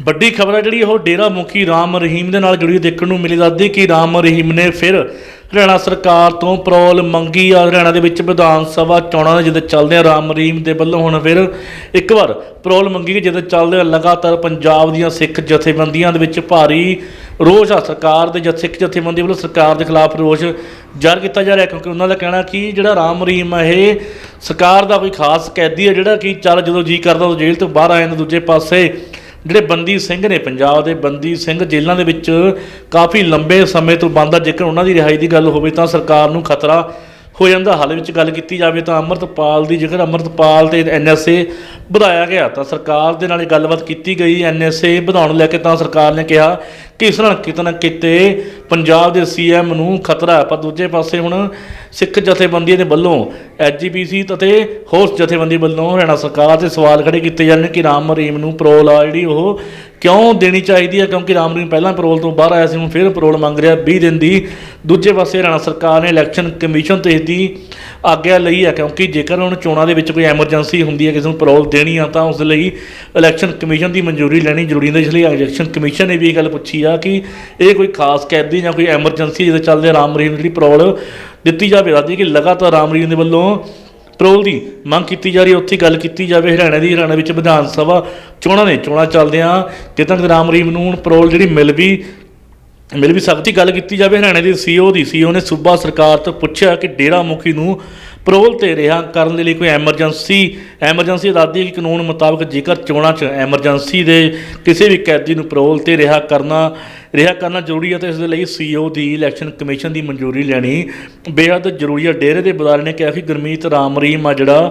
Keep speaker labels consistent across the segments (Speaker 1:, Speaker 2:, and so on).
Speaker 1: ਵੱਡੀ ਖਬਰ ਹੈ ਜਿਹੜੀ ਉਹ ਡੇਰਾ ਮੁਖੀ ਰਾਮ ਰਹੀਮ ਦੇ ਨਾਲ ਜੁੜੀ ਦੇਖਣ ਨੂੰ ਮਿਲੀ। ਦੱਸਦੀ ਕਿ ਰਾਮ ਰਹੀਮ ਨੇ ਫਿਰ ਹਰਿਆਣਾ ਸਰਕਾਰ ਤੋਂ ਪਰੋਲ ਮੰਗੀ ਆ। ਹਰਿਆਣਾ ਦੇ ਵਿੱਚ ਵਿਧਾਨ ਸਭਾ ਚੋਣਾਂ ਦੇ ਜਦੋਂ ਚੱਲਦੇ ਆ। ਰਾਮ ਰਹੀਮ ਦੇ ਵੱਲੋਂ ਹੁਣ ਫਿਰ ਇੱਕ ਵਾਰ ਪਰੋਲ ਮੰਗੀ ਜਿਹਦੇ ਜਦੋਂ ਚੱਲਦੇ ਆ। ਲਗਾਤਾਰ ਪੰਜਾਬ ਦੀਆਂ ਸਿੱਖ ਜਥੇਬੰਦੀਆਂ ਦੇ ਵਿੱਚ ਭਾਰੀ ਰੋਸ ਆ। ਸਰਕਾਰ ਦੇ ਜਥ, ਸਿੱਖ ਜਥੇਬੰਦੀ ਵੱਲੋਂ ਸਰਕਾਰ ਦੇ ਖਿਲਾਫ ਰੋਸ ਜ਼ਾਹਰ ਕੀਤਾ ਜਾ ਰਿਹਾ ਕਿਉਂਕਿ ਉਹਨਾਂ ਦਾ ਕਹਿਣਾ ਕਿ ਜਿਹੜਾ ਰਾਮ ਰਹੀਮ ਆ, ਇਹ ਸਰਕਾਰ ਦਾ ਕੋਈ ਖਾਸ ਕੈਦੀ ਹੈ ਜਿਹੜਾ ਕਿ ਚੱਲ ਜਦੋਂ ਜੀ ਕਰਦਾ ਉਹ ਜੇਲ੍ਹ ਤੋਂ ਬਾਹਰ ਆ ਜਾਂਦਾ ਦੂਜੇ ਪਾਸੇ। ਜਿਹੜੇ ਬੰਦੀ ਸਿੰਘ ਨੇ ਪੰਜਾਬ ਦੇ ਬੰਦੀ ਸਿੰਘ ਜੇਲ੍ਹਾਂ ਦੇ ਵਿੱਚ ਕਾਫੀ ਲੰਬੇ ਸਮੇਂ ਤੋਂ ਬੰਦ ਆ। ਜੇਕਰ ਉਹਨਾਂ ਦੀ ਰਿਹਾਈ ਦੀ ਗੱਲ ਹੋਵੇ ਤਾਂ ਸਰਕਾਰ ਨੂੰ ਖਤਰਾ ਹੋ ਜਾਂਦਾ। ਹਾਲ ਵਿੱਚ ਗੱਲ ਕੀਤੀ ਜਾਵੇ ਤਾਂ ਅੰਮ੍ਰਿਤਪਾਲ ਦੀ, ਜੇਕਰ ਅੰਮ੍ਰਿਤਪਾਲ ਤੇ ਐਨਐਸਏ ਵਧਾਇਆ ਗਿਆ ਤਾਂ ਸਰਕਾਰ ਦੇ ਨਾਲ ਇਹ ਗੱਲਬਾਤ ਕੀਤੀ ਗਈ। ਐਨਐਸਏ ਵਧਾਉਣ ਨੂੰ ਲੈ ਕੇ ਤਾਂ ਸਰਕਾਰ ਨੇ ਕਿਹਾ ਕਿ ਇਸ ਨਾਲ ਕਿਤੇ ਨਾ ਕਿਤੇ ਪੰਜਾਬ ਦੇ ਸੀਐਮ ਨੂੰ ਖਤਰਾ ਹੈ। ਪਰ ਦੂਜੇ ਪਾਸੇ ਹੁਣ ਸਿੱਖ ਜਥੇਬੰਦੀਆਂ ਦੇ ਵੱਲੋਂ ਐਜੀਪੀਸੀ ਅਤੇ ਹੋਰ ਜਥੇਬੰਦੀ ਵੱਲੋਂ ਹਰਿਆਣਾ ਸਰਕਾਰ ਤੇ ਸਵਾਲ ਖੜੇ ਕੀਤੇ ਜਾਂਦੇ ਨੇ ਕਿ ਰਾਮ ਰਹੀਮ ਨੂੰ ਪਰੋਲ ਆ ਜਿਹੜੀ ਉਹ ਕਿਉਂ ਦੇਣੀ ਚਾਹੀਦੀ ਹੈ, ਕਿਉਂਕਿ ਰਾਮ ਰਹੀਮ ਪਹਿਲਾਂ ਪਰੋਲ ਤੋਂ ਬਾਹਰ ਆਇਆ ਸੀ, ਹੁਣ ਫਿਰ ਪਰੋਲ ਮੰਗ ਰਿਹਾ 20 ਦਿਨ ਦੀ। ਦੂਜੇ ਪਾਸੇ ਹਰਿਆਣਾ ਸਰਕਾਰ ਨੇ ਇਲੈਕਸ਼ਨ ਕਮਿਸ਼ਨ ਤੇ ਇਸ ਦੀ ਆਗਿਆ ਲਈ ਹੈ, ਕਿਉਂਕਿ ਜੇਕਰ ਹੁਣ ਚੋਣਾਂ ਦੇ ਵਿੱਚ ਕੋਈ ਐਮਰਜੈਂਸੀ ਹੁੰਦੀ ਹੈ, ਕਿਸੇ ਨੂੰ ਪਰੋਲ ਦੇਣੀ ਆ, ਤਾਂ ਉਸ ਲਈ ਇਲੈਕਸ਼ਨ ਕਮਿਸ਼ਨ ਦੀ ਮਨਜ਼ੂਰੀ ਲੈਣੀ ਜ਼ਰੂਰੀ ਹੁੰਦਾ ਇਸ ਲਈ ਇਲੈਕਸ਼ਨ ਕਮਿਸ਼ਨ ਨੇ ਵੀ ਇਹ ਗੱਲ ਪੁੱਛੀ ਆ ਕਿ ਇਹ ਕੋਈ ਖਾਸ ਕੈਦੀ ਜਾਂ ਕੋਈ ਐਮਰਜੈਂਸੀ ਜਿਹਦੇ ਚੱਲਦੇ ਰਾਮ ਰਹੀਮ ਨੂੰ ਜਿਹੜੀ ਪਰੋਲ ਦਿੱਤੀ ਜਾਵੇ। ਰਾਜੀ ਕਿ ਲਗਾਤਾਰ ਰਾਮ ਰਹੀਮ ਦੇ ਵੱਲੋਂ ਪਰੋਲ ਦੀ ਮੰਗ ਕੀਤੀ ਜਾ ਰਹੀ ਹੈ, ਉੱਥੇ ਗੱਲ ਕੀਤੀ ਜਾਵੇ, ਹਰਿਆਣਾ ਦੀ, ਹਰਿਆਣਾ ਵਿੱਚ ਵਿਧਾਨ ਸਭਾ, ਚੋਣਾਂ ਨੇ, ਚੋਣਾਂ ਚੱਲਦਿਆਂ ਜਿੱਦਾਂ ਕਿ ਰਾਮ ਰਹੀਮ ਨੂੰ ਹੁਣ ਪਰੋਲ ਜਿਹੜੀ ਮਿਲ ਵੀ ਮਿਲ ਵੀ ਸਕਦੀ ਗੱਲ ਕੀਤੀ ਜਾਵੇ, ਹਰਿਆਣਾ ਦੇ ਸੀਓ ਦੀ ਸੀਓ ਨੇ ਸੂਬਾ ਸਰਕਾਰ ਤੋਂ ਪੁੱਛਿਆ ਕਿ ਡੇਰਾ ਮੁਖੀ ਨੂੰ ਪਰੋਲ ਤੇ ਰਿਹਾ ਕਰਨ ਦੇ ਲਈ ਕੋਈ ਐਮਰਜੈਂਸੀ ਐਮਰਜੈਂਸੀ ਦੱਸਦੀ ਹੈ ਕਾਨੂੰਨ ਮੁਤਾਬਕ ਜੇਕਰ ਚੋਣਾਂ 'ਚ ਐਮਰਜੈਂਸੀ ਦੇ ਕਿਸੇ ਵੀ ਕੈਦੀ ਨੂੰ ਪਰੋਲ ਤੇ ਰਿਹਾ ਕਰਨਾ ਰਿਹਾ ਕਰਨਾ ਜ਼ਰੂਰੀ ਹੈ, ਤੇ ਇਸ ਦੇ ਲਈ ਸੀਓ ਦੀ ਇਲੈਕਸ਼ਨ ਕਮਿਸ਼ਨ ਦੀ ਮਨਜ਼ੂਰੀ ਲੈਣੀ ਬੇहद ਜ਼ਰੂਰੀ ਹੈ। ਡੇਰੇ ਦੇ ਬੁਲਾਰੇ ਨੇ ਕਿਹਾ ਕਿ ਗੁਰਮੀਤ ਰਾਮ ਰਹੀਮ ਆ ਜਿਹੜਾ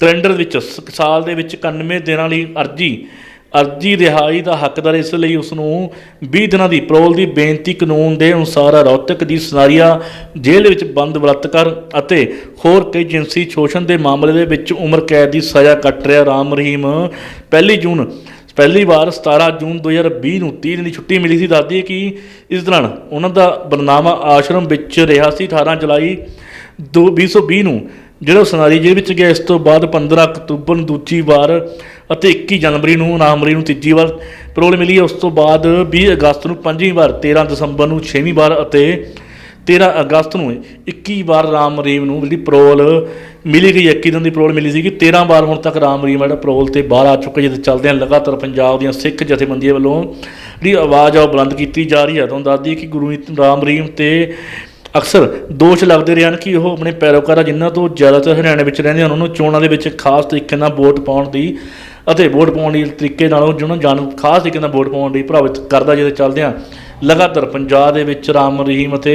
Speaker 1: ਕੈਲੰਡਰ ਵਿੱਚ ਸਾਲ ਦੇ ਵਿੱਚ 91 ਦਿਨਾਂ ਲਈ ਅਰਜੀ ਅਰਜੀ ਰਿਹਾਈ ਦਾ ਹੱਕਦਾਰ ਇਸ ਲਈ ਉਸ ਨੂੰ 20 ਦਿਨਾਂ ਦੀ ਪਰੋਲ ਦੀ ਬੇਨਤੀ ਕਾਨੂੰਨ ਦੇ ਅਨੁਸਾਰ ਰੌਤਕ ਦੀ ਸਨਾਰੀਆ ਜੇਲ੍ਹ ਵਿੱਚ ਬੰਦ ਬਲਾਤਕਾਰ ਅਤੇ ਹੋਰ ਕਈ ਜਿਨਸੀ ਸ਼ੋਸ਼ਣ ਦੇ ਮਾਮਲੇ ਦੇ ਵਿੱਚ ਉਮਰ ਕੈਦ ਦੀ ਸਜ਼ਾ ਕੱਟ ਰਿਹਾ। ਰਾਮ ਰਹੀਮ ਪਹਿਲੀ ਜੂਨ, ਪਹਿਲੀ ਵਾਰ 17 ਜੂਨ 2020 ਨੂੰ 30 ਦਿਨ ਦੀ ਛੁੱਟੀ ਮਿਲੀ ਸੀ। ਦੱਸਦੀ ਕਿ ਇਸ ਦੌਰਾਨ ਉਹਨਾਂ ਦਾ ਬਰਨਾਮਾ ਆਸ਼ਰਮ ਵਿੱਚ ਰਿਹਾ ਸੀ। 18 ਜੁਲਾਈ ਦੋ 2020 ਨੂੰ ਜਿਹੜਾ ਉਹ ਸੁਨਾਰੀ ਜੇਲ੍ਹ ਵਿੱਚ ਗਿਆ, ਇਸ ਤੋਂ ਬਾਅਦ 15 ਅਕਤੂਬਰ ਨੂੰ ਦੂਜੀ ਵਾਰ ਅਤੇ 21 ਜਨਵਰੀ ਨੂੰ ਨਾਮਰੀ ਨੂੰ ਤੀਜੀ ਵਾਰ ਪਰੋਲ ਮਿਲੀ ਉਸ ਤੋਂ ਬਾਅਦ 20 ਅਗਸਤ ਨੂੰ ਪੰਜਵੀਂ ਵਾਰ 13 ਦਸੰਬਰ ਨੂੰ ਛੇਵੀਂ ਵਾਰ ਅਤੇ 13 ਅਗਸਤ ਨੂੰ 21 ਵਾਰ ਰਾਮ ਰਹੀਮ ਨੂੰ ਜਿਹੜੀ ਪਰੋਲ ਮਿਲੀ ਗਈ 21 ਦਿਨ ਦੀ ਪਰੋਲ ਮਿਲੀ ਸੀਗੀ। 13 ਵਾਰ ਹੁਣ ਤੱਕ ਰਾਮ ਰਹੀਮ ਜਿਹੜਾ ਪਰੋਲ ਤੇ ਬਾਹਰ ਆ ਚੁੱਕਾ ਜਿਹਦੇ ਚੱਲਦੇ ਹਨ ਲਗਾਤਾਰ ਪੰਜਾਬ ਦੀਆਂ ਸਿੱਖ ਜਥੇਬੰਦੀਆਂ ਵੱਲੋਂ ਜਿਹੜੀ ਆਵਾਜ਼ ਆ ਉਹ ਬੁਲੰਦ ਕੀਤੀ ਜਾ ਰਹੀ ਹੈ। ਤੁਹਾਨੂੰ ਦੱਸਦੀ ਕਿ ਗੁਰੂ ਰਾਮ ਰਹੀਮ ਤੇ ਅਕਸਰ ਦੋਸ਼ ਲੱਗਦੇ ਰਹੇ ਹਨ ਕਿ ਉਹ ਆਪਣੇ ਪੈਰੋਕਾਰਾਂ ਜਿਨ੍ਹਾਂ ਤੋਂ ਜ਼ਿਆਦਾਤਰ ਹਰਿਆਣਾ ਵਿੱਚ ਰਹਿੰਦੇ ਹਨ, ਉਹਨਾਂ ਨੂੰ ਚੋਣਾਂ ਦੇ ਵਿੱਚ ਖਾਸ ਤਰੀਕੇ ਨਾਲ ਵੋਟ ਪਾਉਣ ਦੀ ਅਤੇ ਵੋਟ ਪਾਉਣ ਦੀ ਤਰੀਕੇ ਨਾਲ ਉਹ ਜਿਹਨਾਂ ਜਾਣ ਖਾਸ ਤਰੀਕੇ ਨਾਲ ਵੋਟ ਪਾਉਣ ਲਈ ਪ੍ਰਭਾਵਿਤ ਕਰਦਾ ਜਿਹਦੇ ਚੱਲਦੇ ਲਗਾਤਾਰ ਪੰਜਾਬ ਦੇ ਵਿੱਚ ਰਾਮ ਰਹੀਮ ਅਤੇ